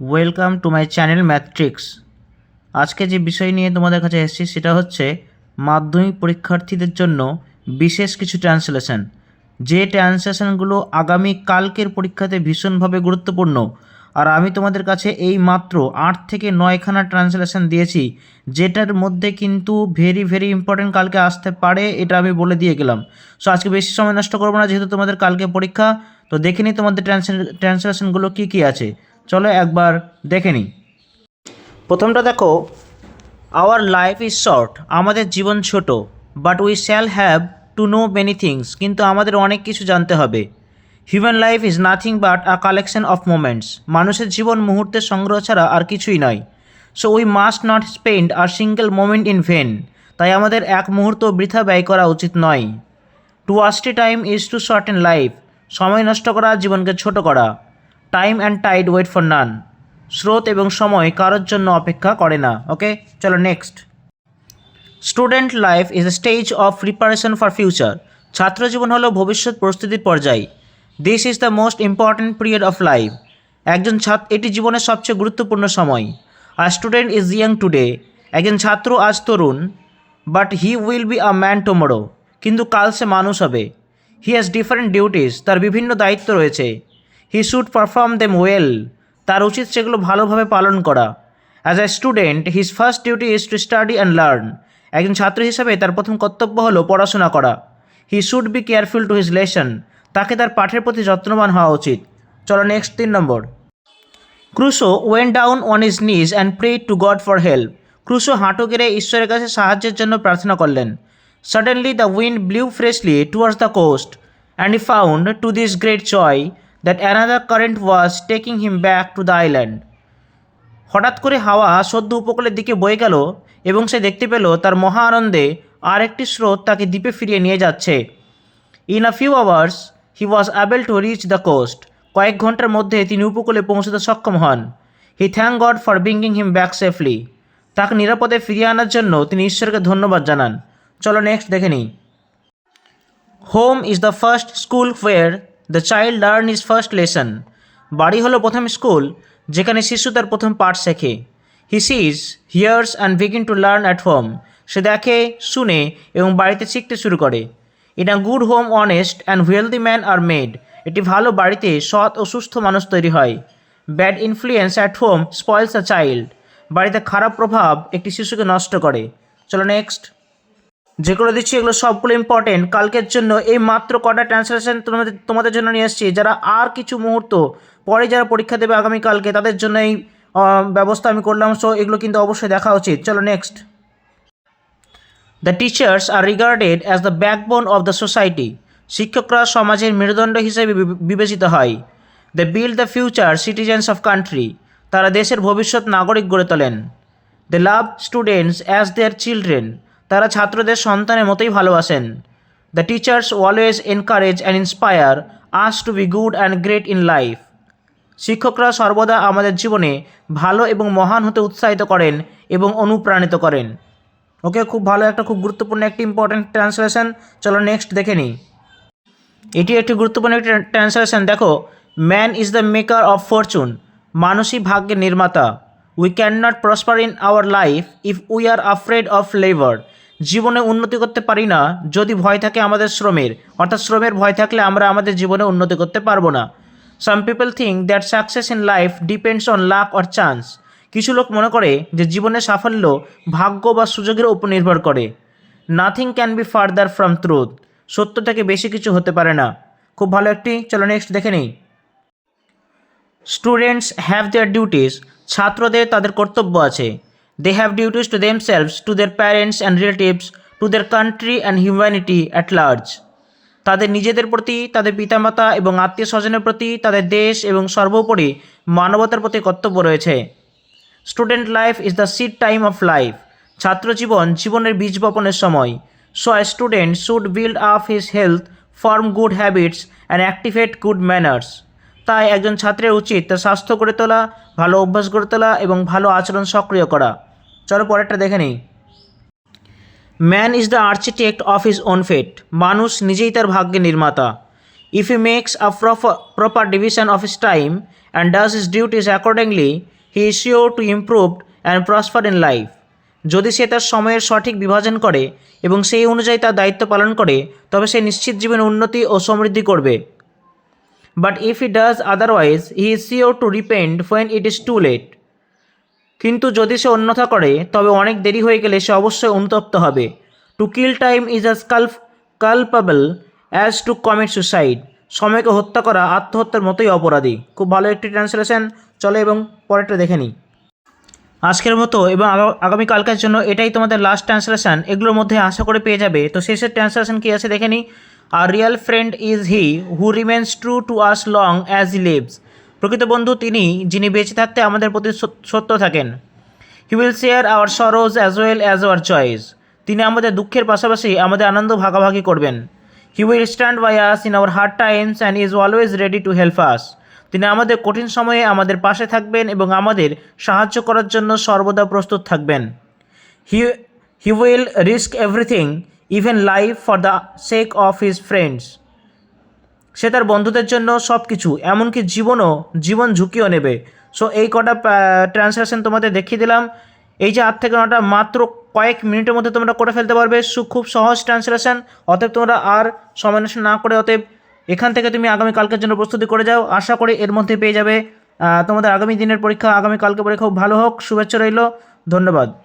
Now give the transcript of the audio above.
Welcome to my channel Mathtrix আজকে যে বিষয় নিয়ে তোমাদের কাছে এসেছি, সেটা হচ্ছে মাধ্যমিক পরীক্ষার্থীদের জন্য বিশেষ কিছু ট্রান্সলেশন। যে ট্রান্সলেশনগুলো আগামী কালকের পরীক্ষাতে ভীষণভাবে গুরুত্বপূর্ণ। আর আমি তোমাদের কাছে এই মাত্র আট থেকে নয়খানা ট্রান্সলেশন দিয়েছি, যেটার মধ্যে কিন্তু ভেরি ভেরি ইম্পর্টেন্ট কালকে আসতে পারে, এটা আমি বলে দিয়ে গেলাম। সো আজকে বেশি সময় নষ্ট করব না, যেহেতু তোমাদের কালকে পরীক্ষা, তো দেখে নিই তোমাদের ট্রান্সলেশনগুলো কী কী আছে। চলো একবার দেখে নিই। প্রথমটা দেখো আওয়ার লাইফ ইজ শর্ট আমাদের জীবন ছোট but we shall have to know many things কিন্তু আমাদের অনেক কিছু জানতে হবে। Human life is nothing but a collection of moments মানুষের জীবন মুহূর্তের সংগ্রহ ছাড়া আর কিছুই নয়। So we must not spend a single moment in vain তাই আমাদের এক মুহূর্ত বৃথা ব্যয় করা উচিত নয়। To waste time is to shorten life সময় নষ্ট করা জীবনকে ছোট করা। Time and tide wait for none স্রোত এবং সময় কারোর জন্য অপেক্ষা করে না ওকে চলো next student life is a stage of preparation for future ছাত্র জীবন হলো ভবিষ্যৎ প্রস্তুতির পর্যায়। This is the most important period of life একজন ছাত্র, এটি জীবনের সবচেয়ে গুরুত্বপূর্ণ সময়। আর স্টুডেন্ট ইজ ইয়াং টুডে একজন ছাত্র আজ তরুণ but he will be a man tomorrow কিন্তু কাল সে মানুষ হবে। হি হ্যাজ ডিফারেন্ট ডিউটিস তার বিভিন্ন দায়িত্ব রয়েছে। শুড পারফর্ম দেম ওয়েল তার উচিত সেগুলো ভালোভাবে পালন করা। As a student his first duty is to study and learn একজন ছাত্র হিসেবে তার প্রথম কর্তব্য হলো পড়াশোনা করা। He should be careful to his lesson তাকে তার পাঠের প্রতি যত্নবান হওয়া উচিত। চলো নেক্সট তিন নম্বর। Crusoe went down on his knees and pray to God for help Crusoe হাঁটু গেড়ে ঈশ্বরের কাছে সাহায্যের জন্য প্রার্থনা করলেন। Suddenly the wind blew freshly towards the coast and he found to this great joy that another current was taking him back to the island হঠাৎ করে হাওয়া সদ্য উপকূলের দিকে বয়ে গেল এবং সে দেখতে পেল তার মহা আনন্দে আর একটি স্রোত তাকে দ্বীপে ফিরিয়ে নিয়ে যাচ্ছে। In a few hours he was able to reach the coast কয়েক ঘণ্টার মধ্যে তিনি উপকূলে পৌঁছতে সক্ষম হন। He thank God for bringing him back safely তাকে নিরাপদে ফিরিয়ে আনার জন্য তিনি ঈশ্বরকে ধন্যবাদ জানান। চলো নেক্সট দেখে নিই। Home is the first school where the child learn his first lesson বাড়ি হলো প্রথম স্কুল, যেখানে শিশু তার প্রথম পাঠ শেখে। He sees hears and begin to learn at home সে দেখে, শুনে এবং বাড়িতে শিখতে শুরু করে। In a good home honest and wealthy man are made একটি ভালো বাড়িতে সৎ ও সুস্থ মানুষ তৈরি হয়। Bad influence at home spoils a child বাড়িতে খারাপ প্রভাব একটি শিশুকে নষ্ট করে। চলো নেক্সট যেগুলো দিচ্ছি, এগুলো সবগুলো ইম্পর্টেন্ট কালকের জন্য এই মাত্র কটা ট্রান্সলেশন তোমাদের তোমাদের জন্য নিয়ে এসেছি। যারা আর কিছু মুহূর্ত পরে যারা পরীক্ষা দেবে আগামীকালকে তাদের জন্য এই ব্যবস্থা আমি করলাম। সো এগুলো কিন্তু অবশ্যই দেখা উচিত। চলো next the teachers are regarded as the backbone of the society শিক্ষকরা সমাজের মেরুদণ্ড হিসেবে বিবে- বিবেচিত হয়। The build the future citizens of country তারা দেশের ভবিষ্যৎ নাগরিক গড়ে তোলেন। The love students as their children তারা ছাত্রদের সন্তানের মতোই ভালোবাসেন। The teachers always encourage and inspire us to be good and great in life শিক্ষকরা সর্বদা আমাদের জীবনে ভালো এবং মহান হতে উৎসাহিত করেন এবং অনুপ্রাণিত করেন। ওকে, খুব ভালো একটা, খুব গুরুত্বপূর্ণ একটি ইম্পর্টেন্ট ট্রান্সলেশন চলো নেক্সট দেখে নিই। এটি একটি গুরুত্বপূর্ণ একটি ট্রান্সলেশন দেখো man is the maker of fortune মানুষই ভাগ্যের নির্মাতা। We can not prosper in our life if we are afraid of labour জীবনে উন্নতি করতে পারি না, যদি ভয় থাকে আমাদের শ্রমের। অর্থাৎ শ্রমের ভয় থাকলে আমরা আমাদের জীবনে উন্নতি করতে পারব না। Some people think that success in life depends on luck or chance কিছু লোক মনে করে যে জীবনের সাফল্য ভাগ্য বা সুযোগের উপর নির্ভর করে। Nothing can be farther from truth সত্য থেকে বেশি কিছু হতে পারে না। খুব ভালো একটি, চলো নেক্সট দেখে নিই। স্টুডেন্টস হ্যাভ দেয়ার ডিউটিস ছাত্রদের তাদের কর্তব্য আছে। They have duties to themselves to their parents and relatives to their country and humanity at large তাদের নিজেদের প্রতি, তাদের পিতামাতা এবং আত্মীয় স্বজনের প্রতি, তাদের দেশ এবং সর্বোপরি মানবতার প্রতি কর্তব্য রয়েছে। Student life is the seed time of life ছাত্র জীবন জীবনের বীজ বপনের সময়। So a student should build up his health form good habits and activate good manners তাই একজন ছাত্রের উচিত তার স্বাস্থ্য গড়ে তোলা, ভালো অভ্যাস গড়ে তোলা এবং ভালো আচরণ সক্রিয় করা। চলো পরেরটা দেখে নিই। Man is the architect of his own fate মানুষ নিজেই তার ভাগ্যের নির্মাতা। If he makes a proper division of his time and does his duties accordingly, he is sure to improve and prosper in life. যদি সে তার সময়ের সঠিক বিভাজন করে এবং সেই অনুযায়ী তার দায়িত্ব পালন করে তবে সে নিশ্চিত জীবনে উন্নতি ও সমৃদ্ধি করবে। But if he does otherwise he is sure to repent when it is too late কিন্তু যদি সে অন্যথা করে, তবে অনেক দেরি হয়ে গেলে সে অবশ্যই অনুতপ্ত হবে। To kill time is a cul culpable as to commit suicide সময়কে হত্যা করা আত্মহত্যার মতোই অপরাধী। খুব ভালো একটি ট্রান্সলেশন। চলে এবং পরেরটা দেখে নিই। আজকের মতো এবং আগা- আগামীকালকের জন্য এটাই তোমাদের লাস্ট ট্রান্সলেশন এগুলোর মধ্যে আশা করে পেয়ে যাবে। তো শেষের ট্রান্সলেশন কী আছে দেখে নিই। A real friend is he who remains true to us long as he lives প্রকৃত বন্ধু তিনি, যিনি বেঁচে থাকতে আমাদের প্রতি সত্য থাকেন। He will share our sorrows as well as our joys তিনি আমাদের দুঃখের পাশাপাশি আমাদের আনন্দ ভাগাভাগি করবেন। He will stand by us in our hard times and is always ready to help us তিনি আমাদের কঠিন সময়ে আমাদের পাশে থাকবেন এবং আমাদের সাহায্য করার জন্য সর্বদা প্রস্তুত থাকবেন। He he will risk everything even life for the sake of his friends সে তার বন্ধুদের জন্য সব কিছু এমনকি জীবনও, জীবন ঝুঁকিও নেবে। সো এই কটা ট্রান্সলেশন তোমাদের দেখিয়ে দিলাম। এই যে আট থেকে নটা, মাত্র কয়েক মিনিটের মধ্যে তোমরা করে ফেলতে পারবে। সু- খুব সহজ ট্রান্সলেশন অতএব তোমরা আর সময় না করে, অতএব এখান থেকে তুমি আগামী কালকের জন্য প্রস্তুতি করে যাও। আশা করি এর মধ্যে পেয়ে যাবে। তোমাদের আগামী দিনের পরীক্ষা, আগামী কালকে পরীক্ষা খুব ভালো হোক। শুভেচ্ছা রইল। ধন্যবাদ।